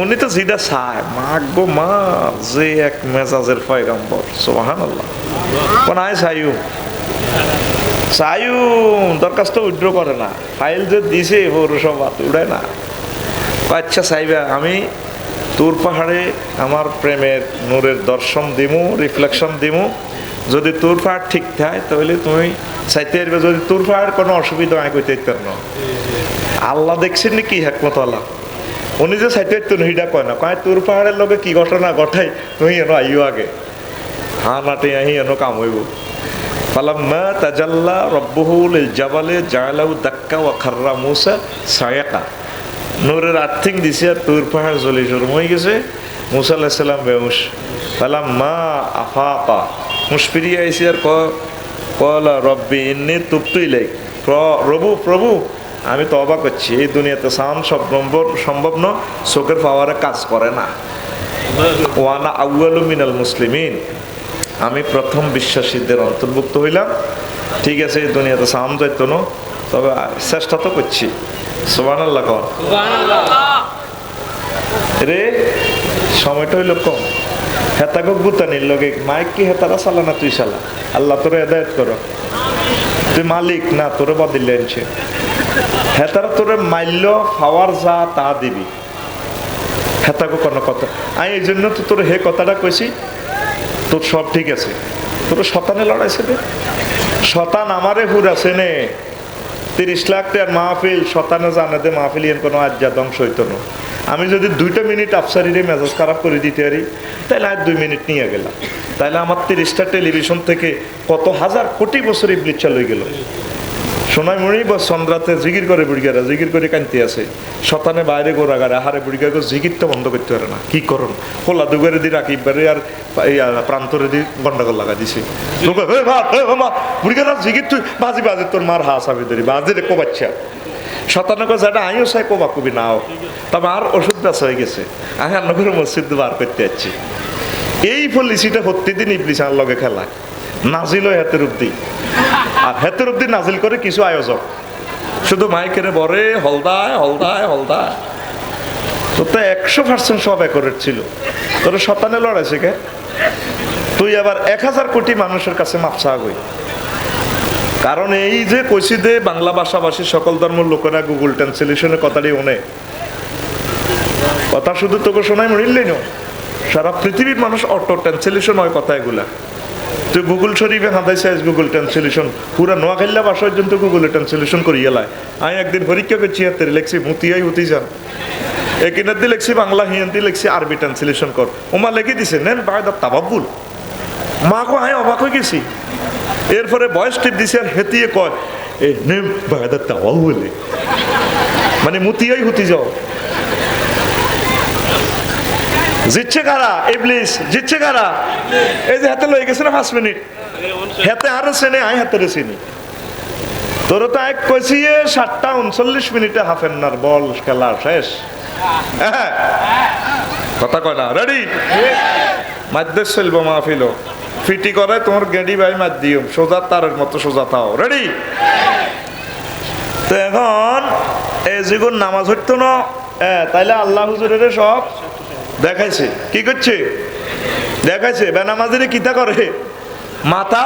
উনি তো যেটা চায় মা গো মা, যে এক মেজাজের পয়গাম্বর সোহান আল্লাহ কোন আয় চাইও চাইও দরখাস্ত উইড্র করে না। ফাইল যে দিছে পৌরসভা উড়ায় না। আচ্ছা চাইবা আমি তোর পাহাড়ে আমার প্রেমের নূরের দর্শন দিমু রিফ্লেকশন দিমু। যদি তোর পাহাড় ঠিক থাকে, তাহলে তুমি চাইতে পারবে। যদি তোর পাহাড় কোনো অসুবিধা হয়, কইতে না আল্লাহ দেখছেন নি কি হেকমত আল্লাহ? উনি যে পারতো না হিডা কয় না। কয়, তোর পাহাড়ের লগে কি ঘটনা ঘটাই? তুই এনো আইও আগে। হা নাটে আহি এনো কাম হইব। ফালাম্মা তাজাল্লা রব্বহু লিল জাবালে জালাহু দাক্কা ওয়া খাররা মুসা সায়াকা। নূরের আর্থিং দিছে আর তুর পাহাড় জ্বলি শুরু হয়ে গেছে। মুসা আল্লাহ সাল্লাম বেউস ফালাম মা আফাপা মুসফিরি আইসি আর কলা রব্বি, ইন্নি তুপ্তুই লাইক প্রভু প্রভু আমি তো অবাক হচ্ছি এই দুনিয়াতে সাউন্ড সব নম্বর সম্ভব ন চোখের পাওয়ারে কাজ করে না। ওয়ানা আউয়ালু মিনাল মুসলিমিন। আমি প্রথম বিশ্বাসীদের অন্তর্ভুক্ত হইলাম। ঠিক আছে এই দুনিয়াতে সাউন্ড যাইতো না তবে চেষ্টা তো করছি। সোবান আল্লাহ কন রে সময়টা হইল কম। হেতাগো গুতানির লগে মাইক কি হেতারা চালা না তুই চালা? আল্লাহ তোর হেদায়ত করো। তুই মালিক না তোরে বদিলে আনছে। হেতারা তোরে মাল্য পাওয়ার যা তা দিবি। হেতাগো কোনো কথা। আমি এই জন্য তো তোর হে কথাটা কইছি, তোর সব ঠিক আছে। তোর শতানে লড়াইছে রে শতান আমারে হুর আছে নে। তিরিশ লাখ টাকার মাহফিল, শতানে জানে দে মাহফিল এর কোনো আজ্ঞা ধ্বংস হইতো না। আমি যদি দুইটা মিনিট আফসারিরে মেজাজ খারাপ করে দিতে পারি, তাহলে আর দুই মিনিট নিয়ে গেলাম। তাহলে আমার তিরিশটা টেলিভিশন থেকে কত হাজার কোটি বছর ইবলিচ চালু গেল। সোনাই মরি বা চন্দ্রাতে জিগির করে বুড়িগারা জিগির করে কানতে আছে। শতানে বাইরে গোড়াগারে আহারে বুড়িগা গো জিগিরটা বন্ধ করতে পারে না। কি করুন? খোলা দুগারে দি রাকিববারে আর ইয়া প্রান্তরে দি গন্ডাগোল লাগা দিছে। বুড়িগারা জিগির তুই, বাজি বাজি, তোর মার হাস আমি ধরি, বাজি রে কোবাচ্ছা শতানে কো যেটা আইও চাই কোবা কবি নাও। তবে আর ওষুধ ব্যবসা হয়ে গেছে। আমি রান্নাঘরে মসজিদ বার করতে যাচ্ছি। এই পলিসিটা প্রত্যেকদিন ইবলিস আর লগে খেলা নাজিল হাতের অব্দি আর হেতের অব্দি নাজিল করে কিছু আয়োজক। শুধু মাইকেরে বরে, হলদায় হলদায় হলদায়। তোর তো একশো পার্সেন্ট সব একরেট ছিল। তোর শতানে লড়াইছে কে? তুই আবার এক হাজার কোটি মানুষের কাছে মাপসা গই। কারণ এই যে কইছি দে, বাংলা ভাষাভাষী সকল ধর্মের লোকেরা গুগল ট্রান্সলেশনের কথাটি ওনে কথা শুধু তোকে শোনাই মরিলেই না? সারা পৃথিবীর মানুষ অটো ট্রান্সলেশন হয় কথা এগুলা। তুই গুগল শরীফে হাঁদাই চাইছ গুগল ট্রান্সলেশন পুরা নোয়াখাইল্লা ভাষা পর্যন্ত গুগলে ট্রান্সলেশন করি, এলাই। আমি একদিন পরীক্ষা করছি, হাতে লেখছি মুতিয়াই উতি যান। একিনার দিয়ে লেখছি বাংলা, হিন্দি লেখছি আরবি ট্রান্সলেশন কর। ওমা লিখে দিছে, নেন বায়দা তাবাবুল। মা কো আমি অবাক হয়ে গেছি। এরপরে বয়স টিপ দিছে আর হেতিয়ে কয়, এ নে বায়দা তাবাবুল। মানে মুতিয়াই হুতি যাও। জিতছে কারা? ইবলিস জিতছে কারা? এই যে হাতে লয়ে গেছে না পাঁচ মিনিট? হাতে আরও চেনে আই হাতে চিনি। তোর তো এক কইছি এ সাতটা উনচল্লিশ মিনিটে হাফ এন্নার বল খেলা শেষ। হ্যাঁ। কথা কয় না। রেডি মাধ্যে চলব মাহফিল। ফিটি করে তোমার গেডি ভাই মাত দিও। সোজা তারের মতো সোজা থাও রেডি তো এখন এই যেগুন নামাজ হইতো না। হ্যাঁ তাইলে আল্লাহ হুজুরের সব দেখাইছে। কি করছে? দেখাইছে, বেনামাজিরে কিতা করে? মাথা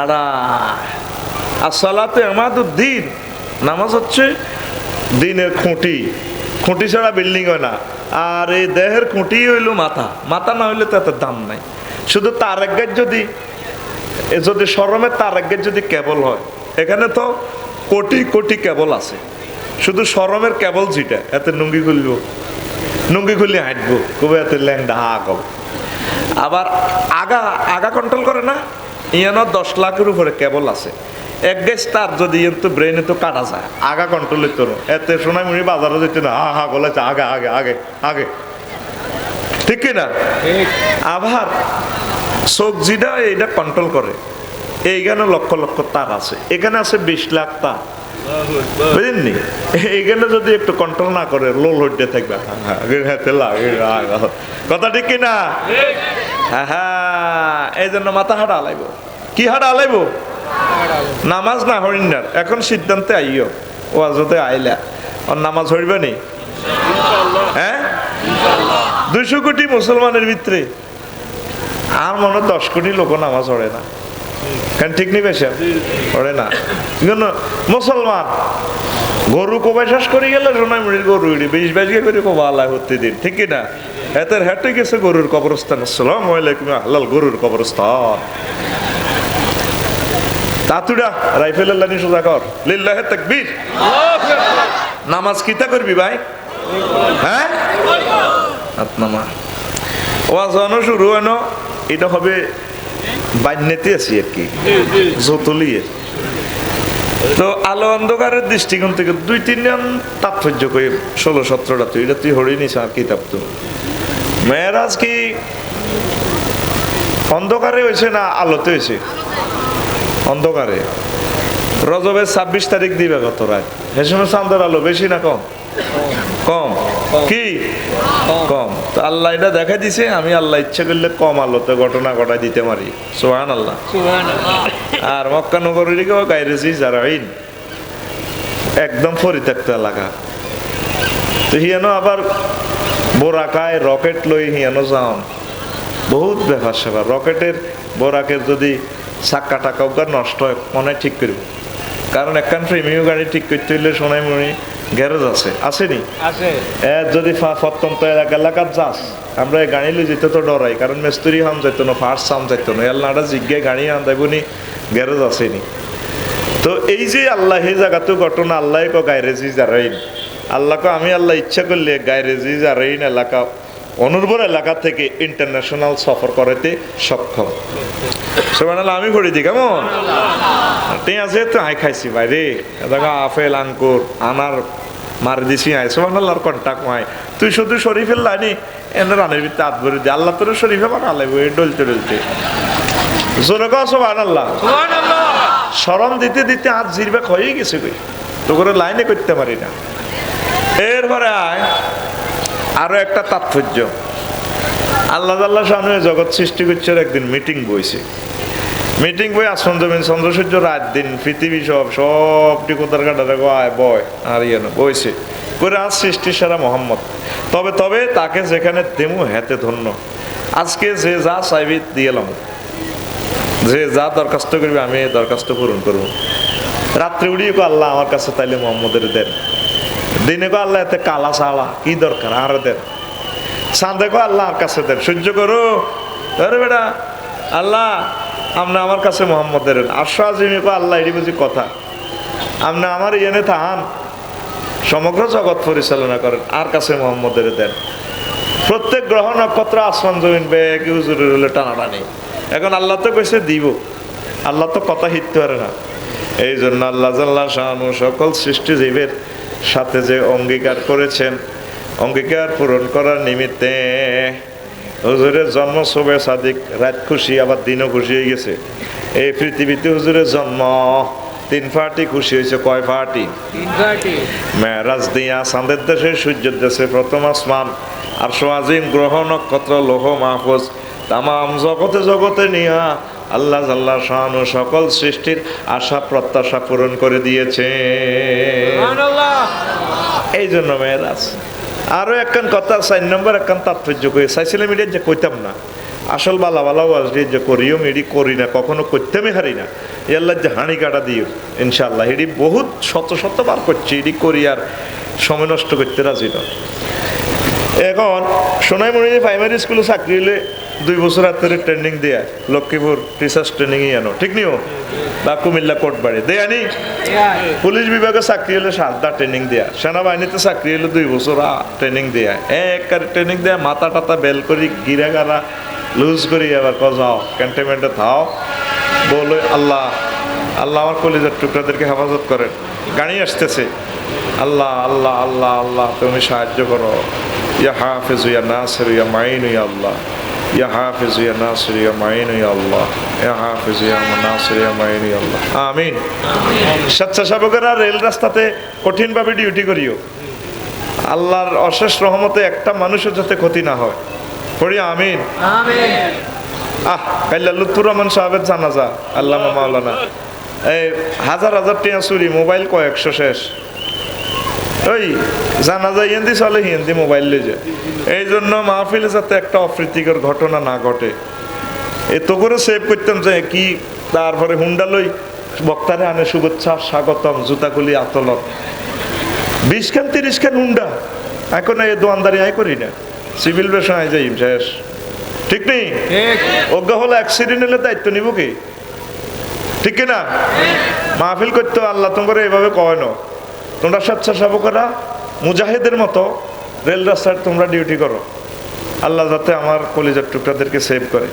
আড়া আসসালাতে আমাদের দিন নামাজ হচ্ছে দিনের খুঁটি। খুঁটি ছাড়া বিল্ডিং হয় না। আর এই দেহের খুঁটি হইল মাথা। মাথা না হইলে তাতে দাম নাই। শুধু তার একগের যদি যদি সরমের তার একগের যদি কেবল হয়, এখানে তো কোটি কোটি কেবল আছে। শুধু সরমের কেবল যেটা এতে নুঙ্গি খুলবো। নুঙ্গি খুললে হাঁটবো কবে এত ল্যাংডা হা কব আবার আগা আগা কন্ট্রোল করে না? ইয়ানো দশ লাখের উপরে কেবল আছে। এক গেছ তার যদি তো ব্রেনে তো কাটা যায়। আগা কন্ট্রোল তো এতে শোনাই মুড়ি বাজারও যেতে না হা হা বলেছে আগে আগে আগে আগে। ঠিক কি না আবার সবজিটা এইটা কন্ট্রোল করে। এইখানে লক্ষ লক্ষ তার আছে। এখানে আছে বিশ লাখ তার। বুঝলেননি এইখানে যদি একটু কন্ট্রোল না করে, লোল হইতে থাকবে। কথা ঠিক কিনা? হ্যাঁ হ্যাঁ এই জন্য মাথা হাঁটা আলাইব কি হাঁটা আলাইব নামাজ না হরিণার এখন সিদ্ধান্তে আইও। ও আজতে আইলা। ওর নামাজ হইবে নি? হ্যাঁ? দুইশো কোটি মুসলমানের ভিতরে। আর মনে হয় দশ কোটি লোক নামাজ পড়ে না। কেন ঠিক নেই বেশি পড়ে না। কিন্তু মুসলমান, গরু কোবাই শেষ করে গেলে সোনাই মুড়ির গরু ইড়ি বিশ বাইশ করে কোবা আল্লাহ হতে দিন। ঠিক না? এতের হেঁটে গেছে গরুর কবরস্থান। আসসালাম আলাইকুম আল্লাহ গরুর কবরস্থান। তাতুডা রাইফেল আল্লাহ সোজা কর। লিল্লাহে তাকবীর। নামাজ কিতা করবি ভাই? হ্যাঁ? হাত নামা। ওয়াজানো শুরু হনো এটা হবে বান্যতে আছি আর কি। জতলিয়ে তো আলো অন্ধকারের দৃষ্টিকোণ থেকে দুই তিনজন তাৎপর্য করে ষোলো সতেরোটা তুই এটা তুই হরি নিস আর কিতাব তো? মেয়েরাজ কি অন্ধকারে হয়েছে না আলোতে হয়েছে? অন্ধকারে। রজবের ছাব্বিশ তারিখ দিবে কত রাত সে সময় চান্দের আলো বেশি না কম? কম। কি? কম। তো আল্লাহ এটা দেখা দিছে আমি আল্লাহ ইচ্ছা করলে কম আলোতে ঘটনা ঘটাই দিতে পারি। সোহান আল্লাহ আর মক্কা নগরীর কেউ গাইরেছি যারা একদম পরিত্যক্ত এলাকা। তো হিয়ানো আবার বোরাকায় রকেট লই হিয়ানো যাও বহুত ব্যাপার সেবার রকেটের বোরাকের যদি চাক্কা টাকা নষ্ট হয় মনে ঠিক করব। কারণ একখান প্রেমীয় গাড়ি ঠিক করতে হইলে সোনাই মনি গ্যারেজ আছে আসেনি আছে। এ যদি ফা- প্রত্যন্ত এলাকা এলাকার যাস আমরা গাড়ি লই যেতে তো ডরাই কারণ মেস্তুরি হাম যাইত না ফার্স্ট হাম যাইত না এলাটা জিজ্ঞে গাড়ি আন দেবনি গ্যারেজ আসেনি তো এই যে আল্লাহ এই জায়গাতে ঘটনা আল্লাহ কো গাইরেজি জারাইন আল্লাহকে আমি আল্লাহ ইচ্ছা করলে গাইরেজি জারাইন এলাকা অনুর্বর এলাকা থেকে ইন্টারন্যাশনাল সফর করাতে সক্ষম। সেখানে আমি করে দিই কেমন? ঠিক আছে তো আই খাইছি বাইরে দেখো আপেল আঙ্কুর আনার মারি দিছি আই। সোমান আল্লাহর কন্টাক্ট মাই। তুই শুধু শরীফের লাইনি এনে রানের ভিতরে হাত ভরে দি। আল্লাহ তোর শরীফে বানালে বই ডলতে ডলতে। জোরে কো সোমান আল্লাহ শরম দিতে দিতে হাত জিরবে হয়ে গেছে কই? তো করে লাইনে করতে পারি না। এরপরে আয়। আরও একটা তাৎপর্য। আল্লাহ আল্লাহ সামনে জগৎ সৃষ্টি করছে একদিন মিটিং বইছে। মিটিং বই আসন জমিন চন্দ্রসূর্য রাত দিন, পৃথিবী সব সব টিকোতার কাটারে আয়, বয়, আর ইয়ে বইছে। করে আজ সৃষ্টি সারা মোহাম্মদ। তবে তবে তাকে যেখানে দেমু হেতে ধন্য। আজকে যে যা চাইবি দিয়েলাম যে যা দরখাস্ত করবে, আমি দরখাস্ত পূরণ করব। রাত্রে উড়িয়ে আল্লাহ আমার কাছে তাইলে মোহাম্মদের দেন। দিনে কো আল্লাহ এতে কালা সালা কি দরকার? আর দেন। সাঁদে কো আল্লাহর কাছে দেন। সহ্য করো। ধরে বেটা, আল্লাহ, আপনি আমার কাছে মোহাম্মদের আশা আজিমি আল্লাহ, এটি বুঝি কথা। আপনি আমার ইয়েনে থাহান সমগ্র জগৎ পরিচালনা করেন। আর কাছে মোহাম্মদের দেন। প্রত্যেক গ্রহ নক্ষত্র আসমান জমিন, বেগ হুজুরের হলে টানাটানি। এখন আল্লাহ তো কইছে দিব। আল্লাহ তো কথা হিটতে পারে না। এই জন্য আল্লাহ জাল্লাহ সকল সৃষ্টিজীবের সাথে যে অঙ্গীকার করেছেন অঙ্গীকার পূরণ করার নিমিত্তে হুজুরের জন্ম শোভে সাদিক রাত খুশি আবার দিনও খুশি হয়ে গেছে। এই পৃথিবীতে হুজুরের জন্ম তিন ফাটি খুশি হয়েছে কয় ফাটি? মেরাজ দিয়া চাঁদের দেশে সূর্যের দেশে প্রথম আসমান আর সোয়াজিম গ্রহ নক্ষত্র লোহ মাহফুজ তামাম জগতে জগতে নিয়া আল্লাহ আল্লাহ শাহানু সকল সৃষ্টির আশা প্রত্যাশা পূরণ করে দিয়েছে। এই জন্য মেয়েরাজ আরও একখান কথা চার নম্বর একখান তাৎপর্য করে। চাইছিলাম এটা যে কইতাম না আসল বালা বালা ওয়াজ যে করিও এডি করি না কখনো করতেমে হারি না। ইয়াল্লাহ যে হাঁড়ি কাটা দিও ইনশাল্লাহ এডি বহুত শত শত বার করছি এডি করি আর সময় নষ্ট করতে রাজি না। এখন সোনাইমণি প্রাইমারি স্কুলে চাকরি হলে দুই বছর হাত ট্রেনিং দেয়া। লক্ষ্মীপুর টিচার্স ট্রেনিংই আনো। ঠিক নিও বা কুমিল্লা কোটবাড়ি। দেয় আনি পুলিশ বিভাগে চাকরি হলে সাতটা ট্রেনিং দেয়া। সেনাবাহিনীতে চাকরি হলে দুই বছর ট্রেনিং দেয়া। এক ট্রেনিং দেয়া, মাথা টাতা বেল করি, গিরা গারা, লুজ করি আবার ক যাও ক্যান্টনমেন্টে থাও। বলো আল্লাহ আল্লাহ আমার কলিজার টুকরাদেরকে হেফাজত করেন। গাড়ি আসতেছে। আল্লাহ আল্লাহ আল্লাহ আল্লাহ, তুমি সাহায্য করো। ইয়া হাফেজ, ইয়া নাসির, ইয়া মাইন, ইয়া আল্লাহ। ইয়া হাফেজ ইয়া নাসির ইয়া মাইন ইয়া আল্লাহ ইয়া হাফেজ ইয়া নাসির ইয়া মাইন ইয়া আল্লাহ আমিন স্বেচ্ছাসেবকেরা রেল রাস্তাতে কঠিনভাবে ডিউটি করিও। আল্লাহর অশেষ রহমতে একটা মানুষের যাতে ক্ষতি না হয়। পড়ি আমিন। আহ কাইলা লুৎফুর রহমান সাহেবের জানাজা আল্লাহ মাওলানা। এই হাজার হাজার টিয়া চুরি মোবাইল কয়েকশো শেষ। ওই জানা যায় হিন্দি চলে হিন্দি মোবাইল যায় এই জন্য মাহফিলে যাতে একটা অপ্রীতিকর ঘটনা না ঘটে। এত করে সেভ করতাম যে কি তারপরে হুন্ডা লই বক্তারে আনে শুভেচ্ছা স্বাগতম জুতাকুলি আতলত বিশ খান তিরিশ খান হুন্ডা। এখন এই দোয়ানদারি আয় করি না। সিভিল বেশন আয় যাই শেষ। ঠিক নেই? অজ্ঞ হলে অ্যাক্সিডেন্ট হলে দায়িত্ব নিব কি? ঠিক না মাহফিল করতে আল্লাহ তোমার এভাবে কয় না। তোমরা স্বেচ্ছাসেবকরা মুজাহিদের মতো রেল রাস্তায় তোমরা ডিউটি করো। আল্লাহ যাতে আমার কলিজার টুকরাদেরকে সেভ করে।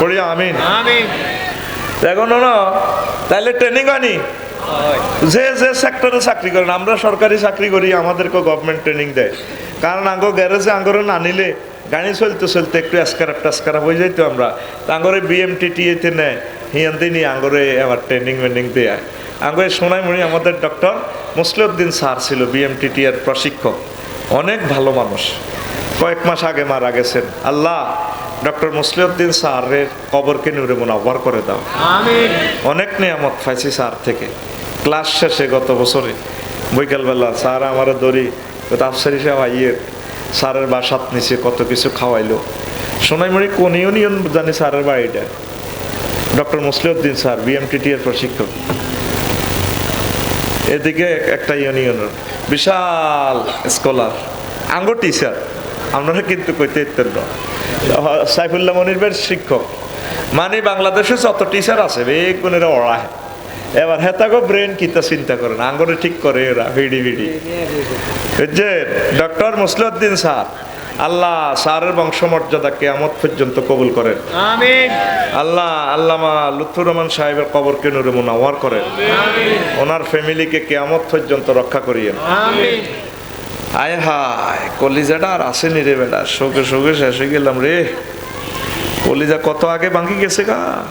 করি আমিন। এখন না তাহলে ট্রেনিং আনি। যে যে সেক্টরে চাকরি করেন আমরা সরকারি চাকরি করি আমাদেরকে গভর্নমেন্ট ট্রেনিং দেয়। কারণ আঙ্গো গ্যারেজে আঙ্গরে না নিলে গাড়ি চলতে চলতে একটু এসকারাপ টাস্কারাপ হয়ে যাইতো আমরা। তা আঙ্গরে বিএমটি এতে নেয় হিয়ান্তে নিয়ে আঙ্গরে আবার ট্রেনিং মেনিং দেয়। আঙ্গরে সোনাইমণি আমাদের ডক্টর মুসলিউদ্দিন স্যার ছিল বিএমটিটি এর প্রশিক্ষক। অনেক ভালো মানুষ। কয়েক মাস আগে মারা গেছেন। আল্লাহ ডক্টর মুসলিউদ্দিন স্যারের কবরকে নুরে মোনাব্বার করে দাও। অনেক নিয়ামত পাইছি স্যার থেকে। ক্লাস শেষে গত বছরে বৈকালবেলা স্যার আমার দড়ি তাফসারি সাহেব আইয়ের স্যারের বাসাত নিচে কত কিছু খাওয়াইলো। সোনাইমুড়ি কোন ইউনিয়ন জানি স্যারের বাড়িটা? ডক্টর মুসলিউদ্দিন স্যার বিএমটিটি এর প্রশিক্ষক। এদিকে একটা ইউনিয়ন বিশাল স্কলার আঙ্গো টিচার আপনারা কিন্তু কইতে না। সাইফুল্লাহ মনির শিক্ষক। মানে বাংলাদেশে যত টিচার আছে বেগুনের ওড়ায় এবার হেতাগো ব্রেন কিতা চিন্তা করেন আঙ্গরে ঠিক করে এরা, ভিডি ভিডি। বুঝছে ডক্টর মুসলিউদ্দিন স্যার আল্লাহ স্যারের বংশমর্যাদা কেয়ামত পর্যন্ত কবুল করেন। আমিন। আল্লাহ আল্লামা লুৎফুর রহমান সাহেবের কবরকে নুরে মুনাওয়ার করেন। ওনার ফ্যামিলিকে কেয়ামত পর্যন্ত রক্ষা করিয়েন। আমিন। আয় হায় কলিজাটা আর আসেনি রে বেটা। শোকে শোকে শেষ হয়ে গেলাম রে। কলিজা কত আগে বাঙ্কি গেছে গা?